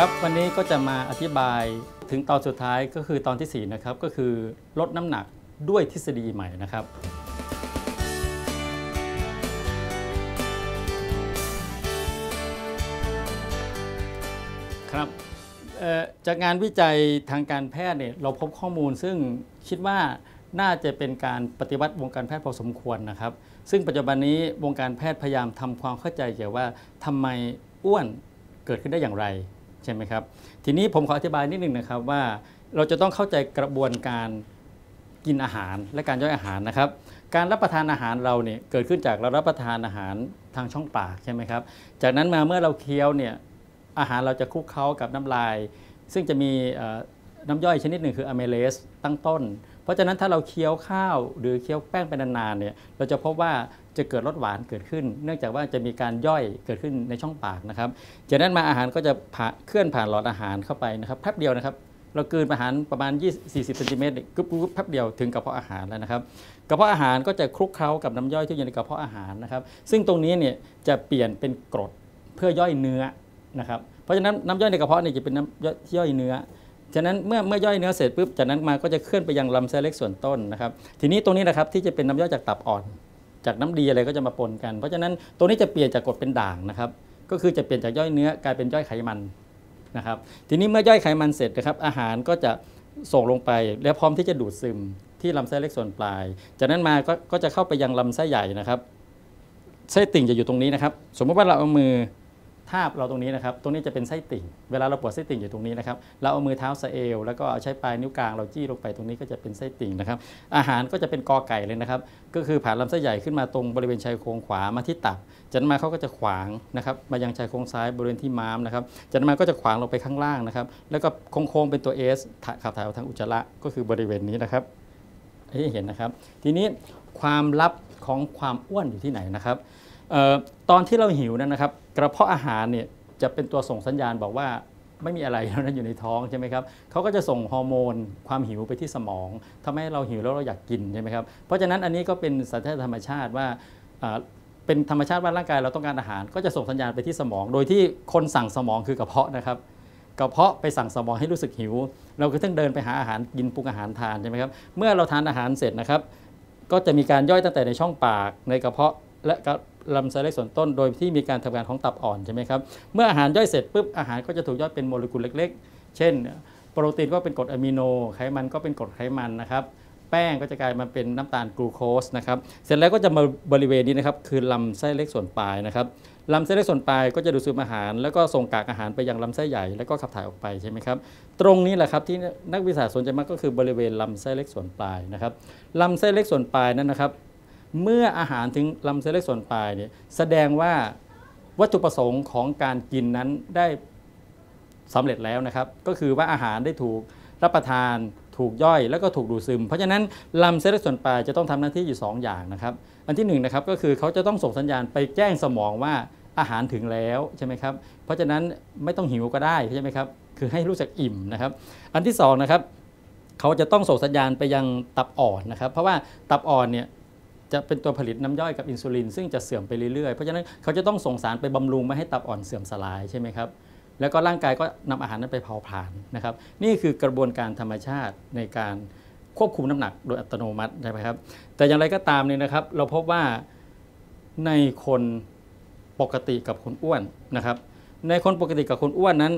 ครับวันนี้ก็จะมาอธิบายถึงตอนสุดท้ายก็คือตอนที่ 4 นะครับ ก็คือลดน้ำหนักด้วยทฤษฎีใหม่นะครับ ครับจากงานวิจัยทางการแพทย์เนี่ยเราพบข้อมูลซึ่งคิดว่าน่าจะเป็นการปฏิวัติวงการแพทย์พอสมควรนะครับ ซึ่งปัจจุบันนี้วงการแพทย์พยายามทำความเข้าใจเกี่ยวว่าทำไมอ้วนเกิดขึ้นได้อย่างไร ใช่ไหมครับ ทีนี้ผมขออธิบายนิดนึงนะครับว่าเราจะต้องเข้าใจกระบวนการกินอาหารและการย่อยอาหารนะครับ การรับประทานอาหารเราเนี่ยเกิดขึ้นจากเรารับประทานอาหารทางช่องปากใช่ไหมครับ จากนั้นมาเมื่อเราเคี้ยวเนี่ยอาหารเราจะคลุกเคล้ากับน้ำลาย ซึ่งจะมีน้ำย่อยชนิดหนึ่งคืออะเมเลสตั้งต้น เพราะฉะนั้นถ้าเราเคี้ยวข้าวหรือเคี้ยวแป้งเป็นนานๆเนี่ยเราจะพบว่าจะเกิดรสหวานเกิดขึ้น เนื่องจากว่าจะมีการย่อยเกิดขึ้นในช่องปากนะครับจากนั้นมาอาหารก็จะผ่าเคลื่อนผ่านหลอดอาหารเข้าไปนะครับแป๊บเดียวนะครับ เรากืนอาหารประมาณ 20 40เซนติเมตรกึบๆแป๊บเดียวถึงกระเพาะอาหารแล้วนะครับกระเพาะอาหารก็จะคลุกเคล้ากับน้ำย่อยที่อยู่ในกระเพาะอาหารนะครับ ซึ่งตรงนี้เนี่ยจะเปลี่ยนเป็นกรดเพื่อย่อยเนื้อนะครับเพราะฉะนั้นน้ำย่อยในกระเพาะเนี่ยจะเป็นน้ำย่อยย่อยเนื้อ ฉะนั้นเมื่อเมื่อย่อยเนื้อเสร็จปุ๊บจากนั้นมาก็จะเคลื่อนไปยังลำไส้เล็กส่วนต้นนะครับ ทีนี้ตรงนี้นะครับที่จะเป็นน้ำย่อยจากตับอ่อน จากน้ำดีอะไรก็จะมาปนกัน เพราะฉะนั้นตรงนี้จะเปลี่ยนจากกรดเป็นด่างนะครับ ก็คือจะเปลี่ยนจากย่อยเนื้อกลายเป็นย่อยไขมันนะครับ ทีนี้เมื่อย่อยไขมันเสร็จนะครับ อาหารก็จะส่งลงไป แล้วพร้อมที่จะดูดซึมที่ลำไส้เล็กส่วนปลาย จากนั้นมาก็ก็จะเข้าไปยังลำไส้ใหญ่นะครับไส้ติ่งจะอยู่ตรงนี้นะครับ สมมติว่าเราเอามือาบเราตรงนี้นะครับ ตรงนี้จะเป็นไส้ติ่ง เวลาเราปวดไส้ติ่งอยู่ตรงนี้นะครับ เราเอามือเท้าสะเอว แล้วก็เอาใช้ปลายนิ้วกลางเราจี้ลงไปตรงนี้ก็จะเป็นไส้ติ่งนะครับ อาหารก็จะเป็นกอไก่เลยนะครับ ก็คือผ่านลำไส้ใหญ่ขึ้นมาตรงบริเวณชายโครงขวามาที่ตับ จากนั้นมาเขาก็จะขวางนะครับ มายังชายโครงซ้ายบริเวณที่ม้ามนะครับ จากนั้นมาก็จะขวางลงไปข้างล่างนะครับ แล้วก็โค้งๆเป็นตัว S ขับถ่ายออกทางอุจจาระ ก็คือบริเวณนี้นะครับให้เห็นนะครับ ทีนี้ความลับของความอ้วนอยู่ที่ไหนนะครับออตอนที่เราหิวนั้นนะครับ กระเพาะอาหารเนี่ยจะเป็นตัวส่งสัญญาณบอกว่าไม่มีอะไรแล้วนั้นอยู่ในท้องใช่ไหมครับเขาก็จะส่งฮอร์โมนความหิวไปที่สมองทำให้เราหิวแล้วเราอยากกินใช่ไหมครับเพราะฉะนั้นอันนี้ก็เป็นสัญชาตธรรมชาติว่าเป็นธรรมชาติว่าร่างกายเราต้องการอาหาร ก็จะส่งสัญญาณไปที่สมอง โดยที่คนสั่งสมองคือกระเพาะนะครับกระเพาะไปสั่งสมองให้รู้สึกหิว เราก็ต้องเดินไปหาอาหารกินปรุงอาหารทานใช่ไหมครับเมื่อเราทานอาหารเสร็จนะครับ ก็จะมีการย่อยตั้งแต่ในช่องปากในกระเพาะและ ลำไส้เล็กส่วนต้น โดยที่มีการทำงานของตับอ่อนใช่ไหมครับเมื่ออาหารย่อยเสร็จปุ๊บอาหารก็จะถูกย่อยเป็นโมเลกุลเล็ก ๆ เช่น โปรตีนก็เป็นกรดอะมิโนไขมันก็เป็นกรดไขมันนะครับแป้งก็จะกลายมาเป็นน้ำตาลกลูโคสนะครับ เสร็จแล้วก็จะมาบริเวณนี้นะครับคือลำไส้เล็กส่วนปลายนะครับลำไส้เล็กส่วนปลายก็จะดูดซึมอาหาร แล้วก็ส่งกากอาหารไปยังลำไส้ใหญ่แล้วก็ขับถ่ายออกไปใช่ไหมครับ ตรงนี้แหละครับที่นักวิทยาสนใจมากก็คือบริเวณลำไส้เล็กส่วนปลายนะครับลำไส้เล็กส่วนปลายนั้นนะครับ เมื่ออาหารถึงลำไส้เล็กส่วนปลายเนี่ยแสดงว่าวัตถุประสงค์ของการกินนั้นได้สำเร็จแล้วนะครับ ก็คือว่าอาหารได้ถูกรับประทานถูกย่อยแล้วก็ถูกดูดซึม เพราะฉะนั้นลำไส้นเล็กส่วนปลายจะต้องทำหน้าที่อยู่ 2 อย่างนะครับ อันที่1นงนะครับก็คือเขาจะต้องส่งสัญญาณไปแจ้งสมองว่าอาหารถึงแล้วใช่ไหมครับ เพราะฉะนั้นไม่ต้องหิวก็ได้ใช่ไหมครับ คือให้รู้จักอิ่มนะครับ อันที่2นะครับเขาจะต้องส่งสัญญาณไปยังตับอ่อนนะครับ เพราะว่าตับอ่อนเนี่ย จะเป็นตัวผลิตน้ำย่อยกับอินซูลิน ซึ่งจะเสื่อมไปเรื่อยๆ เพราะฉะนั้นเขาจะต้องส่งสารไปบำรุงไม่ให้ตับอ่อนเสื่อมสลายใช่ไหมครับแล้วก็ร่างกายก็นำอาหารนั้นไปเผาผลาญนะครับ นี่คือกระบวนการธรรมชาติในการควบคุมน้ำหนักโดยอัตโนมัติใช่ไหมครับ แต่อย่างไรก็ตามเนี่ยนะครับ เราพบว่าในคนปกติกับคนอ้วนนะครับ ในคนปกติกับคนอ้วนนั้น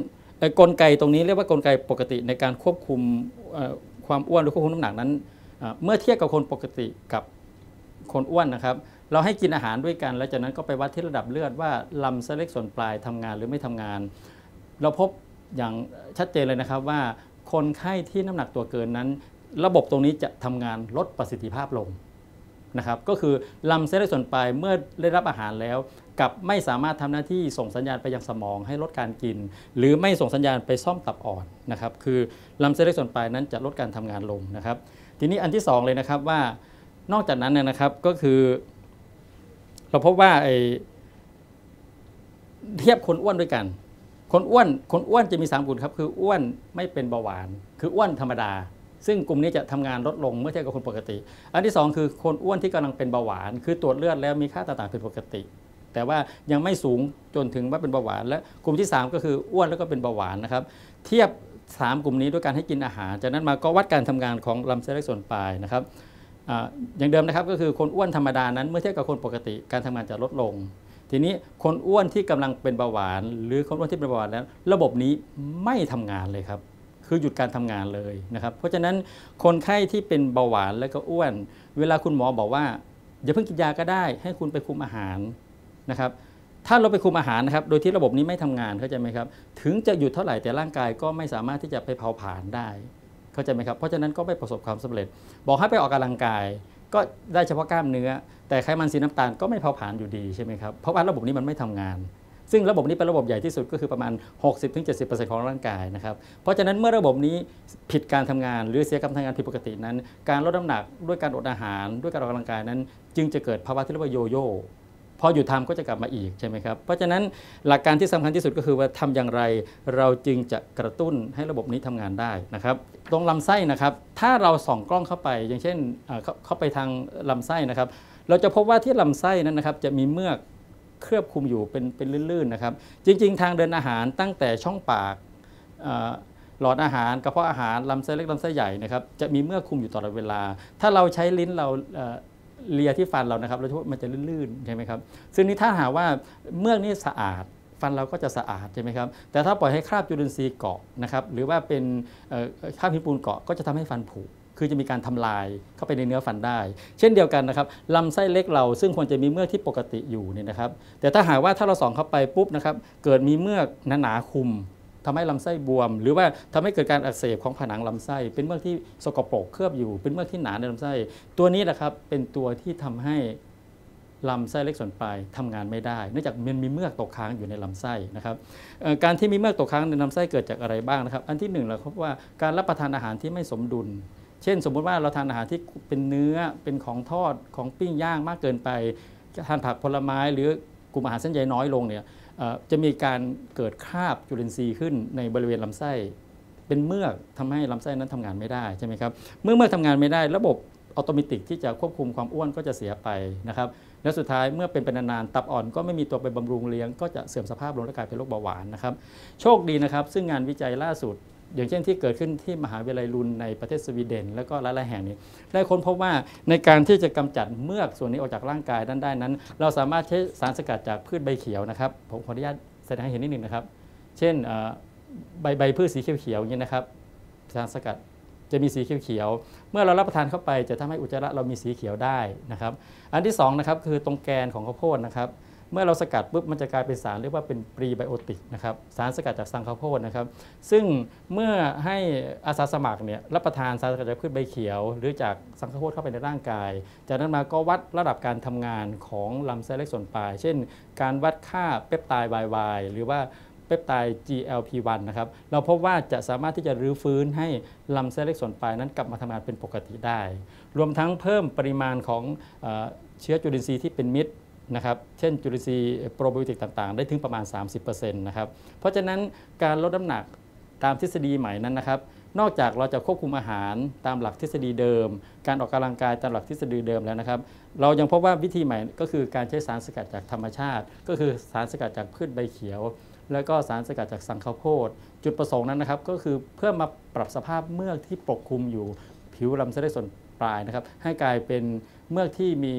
กลไกตรงนี้เรียกว่ากลไกปกติในการควบคุมความอ้วนหรือควบคุมน้ำหนักนั้น เมื่อเทียบกับคนปกติกับ คนอ้วนนะครับ เราให้กินอาหารด้วยกัน แล้วจากนั้นก็ไปวัดที่ระดับเลือดว่าลำไส้เล็กส่วนปลายทำงานหรือไม่ทำงาน เราพบอย่างชัดเจนเลยนะครับว่า คนไข้ที่น้ำหนักตัวเกินนั้น ระบบตรงนี้จะทำงานลดประสิทธิภาพลงนะครับก็คือลำไส้เล็กส่วนปลายเมื่อได้รับอาหารแล้วกลับไม่สามารถทำหน้าที่ส่งสัญญาณไปยังสมองให้ลดการกิน หรือไม่ส่งสัญญาณไปซ่อมตับอ่อนนะครับคือลำไส้เล็กส่วนปลายนั้นจะลดการทำงานลงนะครับ ทีนี้อันที่สองเลยนะครับว่า นอกจากนั้นนะครับก็คือ เราพบว่าไอ้เทียบคนอ้วนด้วยกัน คนอ้วนคนอ้วนจะมีสามกลุ่มครับคืออ้วนไม่เป็นเบาหวาน คืออ้วนธรรมดา ซึ่งกลุ่มนี้จะทำงานลดลงเมื่อเทียบกับคนปกติ อันที่สองคือคนอ้วนที่กำลังเป็นเบาหวาน คือตรวจเลือดแล้วมีค่าต่างๆเป็นปกติ แต่ว่ายังไม่สูงจนถึงว่าเป็นเบาหวาน และกลุ่มที่ 3 ก็คืออ้วนแล้วก็เป็นเบาหวานนะครับ เทียบ 3 กลุ่มนี้ด้วยการให้กินอาหาร จากนั้นมาก็วัดการทำงานของลำไส้เล็กส่วนปลายนะครับ อย่างเดิมนะครับก็คือคนอ้วนธรรมดานั้นเมื่อเทียบกับคนปกติการทำงานจะลดลง ทีนี้คนอ้วนที่กำลังเป็นเบาหวาน หรือคนอ้วนที่เป็นเบาหวานแล้ว ระบบนี้ไม่ทำงานเลยครับ คือหยุดการทำงานเลยนะครับ เพราะฉะนั้นคนไข้ที่เป็นเบาหวานแล้วก็อ้วน เวลาคุณหมอบอกว่าอย่าเพิ่งกินยาก็ได้ ให้คุณไปคุมอาหารนะครับถ้าเราไปคุมอาหารนะครับ โดยที่ระบบนี้ไม่ทำงานเข้าใจไหมครับ ถึงจะหยุดเท่าไหร่แต่ร่างกายก็ไม่สามารถที่จะไปเผาผลาญได้ เข้าใจไหมครับเพราะฉะนั้นก็ไม่ประสบความสำเร็จ บอกให้ไปออกกำลังกาย ก็ได้เฉพาะกล้ามเนื้อ แต่ไขมันสีน้ำตาลก็ไม่เผาผลาญอยู่ดีใช่ไหมครับเพราะว่าระบบนี้มันไม่ทำงาน ซึ่งระบบนี้เป็นระบบใหญ่ที่สุดก็คือประมาณ 60-70%ของร่างกายนะครับเพราะฉะนั้นเมื่อระบบนี้ผิดการทำงาน หรือเสียการทำงานผิดปกตินั้น การลดน้ำหนักด้วยการอดอาหาร ด้วยการออกกำลังกายนั้น จึงจะเกิดภาวะที่เรียกว่าโยโย่ พอหยุดทำก็จะกลับมาอีกใช่ไหมครับ เพราะฉะนั้นหลักการที่สำคัญที่สุดก็คือว่าทำอย่างไร เราจึงจะกระตุ้นให้ระบบนี้ทำงานได้นะครับตรงลำไส้นะครับ ถ้าเราส่องกล้องเข้าไป อย่างเช่นเข้าเข้าไปทางลำไส้นะครับ เราจะพบว่าที่ลำไส้นั้นนะครับจะมีเมือกเคลือบคลุมอยู่เป็นเป็นลื่นๆนะครับ จริง ๆ ทางเดินอาหารตั้งแต่ช่องปากหลอดอาหารกระเพาะอาหารลำไส้เล็กลำไส้ใหญ่นะครับจะมีเมือกคลุมอยู่ตลอดเวลา ถ้าเราใช้ลิ้นเรา เลียที่ฟันเรานะครับเราจะว่ามันจะลื่นๆใช่ไหมครับซึ่งนี่ถ้าหากว่าเมือกนี่สะอาดฟันเราก็จะสะอาดใช่ไหมครับ แต่ถ้าปล่อยให้คราบจุลินทรีย์เกาะนะครับ หรือว่าเป็นคราบหินปูนเกาะก็จะทำให้ฟันผุ คือจะมีการทำลายเข้าไปในเนื้อฟันได้ เช่นเดียวกันนะครับลำไส้เล็กเราซึ่งควรจะมีเมือกที่ปกติอยู่เนี่ยนะครับ แต่ถ้าหากว่าถ้าเราส่องเข้าไปปุ๊บนะครับ เกิดมีเมือกหนาๆคุม ทำให้ลำไส้บวม หรือว่าทำให้เกิดการอักเสบของผนังลำไส้ เป็นเมือกที่สกปรกเคลือบอยู่ เป็นเมือกที่หนาในลำไส้ ตัวนี้แหละครับเป็นตัวที่ทำให้ลำไส้เล็กส่วนปลายทำงานไม่ได้เนื่องจากมันมีเมือกตกค้างอยู่ในลำไส้นะครับการที่มีเมือกตกค้างในลำไส้เกิดจากอะไรบ้างนะครับ อันที่หนึ่งเราพบว่าการรับประทานอาหารที่ไม่สมดุล เช่น สมมุติว่าเราทานอาหารที่เป็นเนื้อเป็นของทอดของปิ้งย่างมากเกินไปทานผักผลไม้หรือ กลุ่มอาหารเส้นใยน้อยลงเนี่ยจะมีการเกิดคราบจุลินทรีย์ขึ้นในบริเวณลำไส้ เป็นเมือกทำให้ลำไส้นั้นทำงานไม่ได้ใช่ไหมครับเมื่อเมือกทำงานไม่ได้ ระบบอัตโนมัติที่จะควบคุมความอ้วนก็จะเสียไปนะครับและสุดท้ายเมื่อเป็นไปนานๆตับอ่อนก็ไม่มีตัวไปบำรุงเลี้ยงก็จะเสื่อมสภาพลงและกลายเป็นโรคเบาหวานนะครับโชคดีนะครับ ซึ่งงานวิจัยล่าสุด อย่างเช่นที่เกิดขึ้นที่มหาวิทยาลัยลุนในประเทศสวีเดน แล้วก็หลายๆแห่งนี้ ได้ค้นพบว่าในการที่จะกำจัดเมือกส่วนนี้ออกจากร่างกายด้านได้นั้น เราสามารถใช้สารสกัดจากพืชใบเขียวนะครับ ผมขออนุญาตแสดงให้เห็นนิดหนึ่งนะครับ เช่นใบใบพืชสีเขียวๆอย่างนี้นะครับสารสกัดจะมีสีเขียวๆ เมื่อเรารับประทานเข้าไปจะทำให้อุจจาระเรามีสีเขียวได้นะครับ อันที่สองนะครับคือตรงแกนของข้าวโพดนะครับ มื่อเราสกัดปุ๊บมันจะกลายเป็นสารเรียกว่าเป็นปรีไบโอติกนะครับสารสกัดจากสังข้าวโพดนะครับซึ่งเมื่อให้อาสาสมัครเนี่ยรับประทานสารสกัดจากพืชใบเขียว หรือจากสังข้าวโพดเข้าไปในร่างกาย จากนั้นมาก็วัดระดับการทำงานของลำไส้เล็กส่วนปลาย เช่น การวัดค่าเปปไทด์ YY หรือว่าเปปไทด์ GLP-1 นะครับ เราพบว่าจะสามารถที่จะรื้อฟื้นให้ลำไส้เล็กส่วนปลายนั้นกลับมาทำงานเป็นปกติได้ รวมทั้งเพิ่มปริมาณของเออเชื้อจุลินทรีย์ที่เป็นมิตร นะครับเช่นจุลินทรีย์โปรไบโอติกต่างๆ ได้ถึงประมาณ 30%นะครับเพราะฉะนั้นการลดน้ำหนักตามทฤษฎีใหม่นั้นนะครับ นอกจากเราจะควบคุมอาหารตามหลักทฤษฎีเดิม การออกกำลังกายตามหลักทฤษฎีเดิมแล้วนะครับ เรายังพบว่าวิธีใหม่ก็คือการใช้สารสกัดจากธรรมชาติ ก็คือสารสกัดจากพืชใบเขียว แล้วก็สารสกัดจากสังข้าวโพดจุดประสงค์นั้นนะครับ ก็คือเพื่อมาปรับสภาพเมือกที่ปกคลุมอยู่ผิวลำไส้ส่วนปลายนะครับ ให้กลายเป็นเมือกที่มี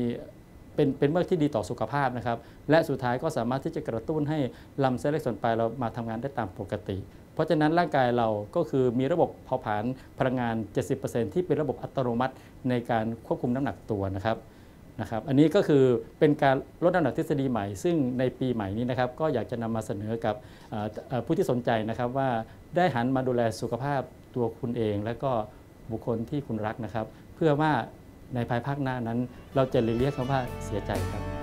เป็นเป็นเมือกที่ดีต่อสุขภาพนะครับ และสุดท้ายก็สามารถที่จะกระตุ้นให้ลำไส้เล็กส่วนปลายเรามาทำงานได้ตามปกติ เพราะฉะนั้นร่างกายเราก็คือมีระบบเผาผลาญพลังงาน 70%ที่เป็นระบบอัตโนมัติในการควบคุมน้ำหนักตัวนะครับนะครับ อันนี้ก็คือเป็นการลดน้ำหนักทฤษฎีใหม่ ซึ่งในปีใหม่นี้นะครับ ก็อยากจะนำมาเสนอกับผู้ที่สนใจนะครับว่าได้หันมาดูแลสุขภาพตัวคุณเอง และก็บุคคลที่คุณรักนะครับ เพื่อว่า ในภายภาคหน้านั้น เราจะหลีกเรียกคำว่าเสียใจครับ